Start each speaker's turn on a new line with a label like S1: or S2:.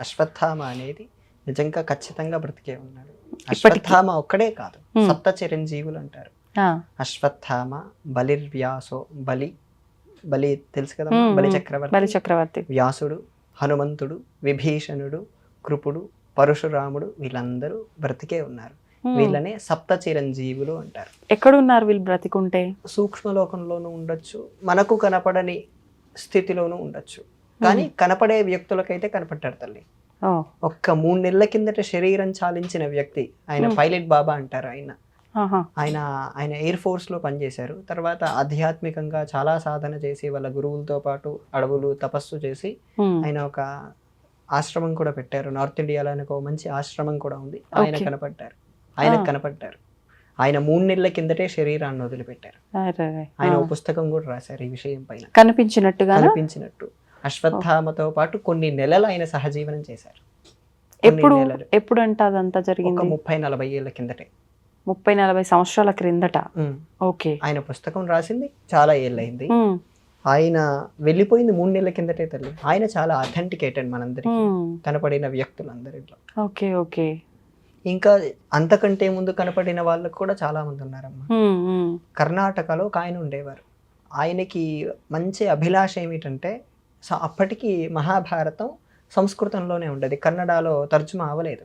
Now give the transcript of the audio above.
S1: అశ్వత్థామ అనేది నిజంగా ఖచ్చితంగా బ్రతికే ఉన్నాడు. అశ్వత్థామ ఒక్కడే కాదు. సప్త చిరంజీవులు అంటారు. అశ్వత్థామ బలిర్వ్యాసో బలి బలి తెలుసు కదా బలి. చక్రవర్తి.
S2: బలి చక్రవర్తి.
S1: వ్యాసుడు హనుమంతుడు విభీషణుడు కృపుడు పరశురాముడు వీళ్ళందరూ బ్రతికే ఉన్నారు. వీళ్ళనే సప్త చిరంజీవులు అంటారు.
S2: ఎక్కడున్నారు వీళ్ళు బ్రతికుంటే?
S1: సూక్ష్మలోకంలోనూ ఉండొచ్చు మనకు కనపడని స్థితిలోనూ ఉండొచ్చు. కానీ కనపడే వ్యక్తులకైతే కనపడ్డారు తల్లి. ఒక్క మూడు నెలల కిందట శరీరం చాలించిన వ్యక్తి. ఆయన. పైలట్ బాబా అంటారు ఆయన. ఆయన ఆయన ఎయిర్ ఫోర్స్లో పనిచేశారు. తర్వాత ఆధ్యాత్మికంగా చాలా సాధన చేసి వాళ్ళ గురువులతో పాటు అడవులు తపస్సు చేసి. ఆయన ఒక ఆశ్రమం కూడా పెట్టారు. నార్త్ ఇండియాలో ఒక మంచి ఆశ్రమం కూడా ఉంది. ఆయన. కనపడ్డారు. ఆయన. కనపడ్డారు. ఆయన మూడు నెలల కిందటే శరీరాన్ని వదిలిపెట్టారు. ఆయన పుస్తకం కూడా రాశారు ఈ విషయం పైన.
S2: కనిపించినట్టుగా
S1: కనిపించినట్టు. అశ్వత్థామతో పాటు కొన్ని నెలలు ఆయన సహజీవనం చేశారు.
S2: ఎప్పుడు. ఎప్పుడు అంట అదంతా జరిగింది?
S1: ముప్పై నలభై ఏళ్ళ కిందటే.
S2: ముప్పై నలభై సంవత్సరాల క్రిందట. ఓకే.
S1: ఆయన పుస్తకం రాసింది చాలా ఏళ్ళైంది. ఆయన వెళ్ళిపోయింది మూడు నెలల కిందటే తల్లి. ఆయన చాలా అథెంటికేటెడ్ మనందరికి. కనపడిన వ్యక్తులందరిలో.
S2: Okay okay.
S1: ఇంకా అంతకంటే ముందు కనపడిన వాళ్ళకు కూడా చాలా మంది ఉన్నారమ్మా. కర్ణాటకలో ఒక ఆయన ఉండేవారు. ఆయనకి మంచి అభిలాష ఏమిటంటే సో అప్పటికి మహాభారతం సంస్కృతంలోనే ఉండేది. కన్నడలో తర్జుమా అవ్వలేదు.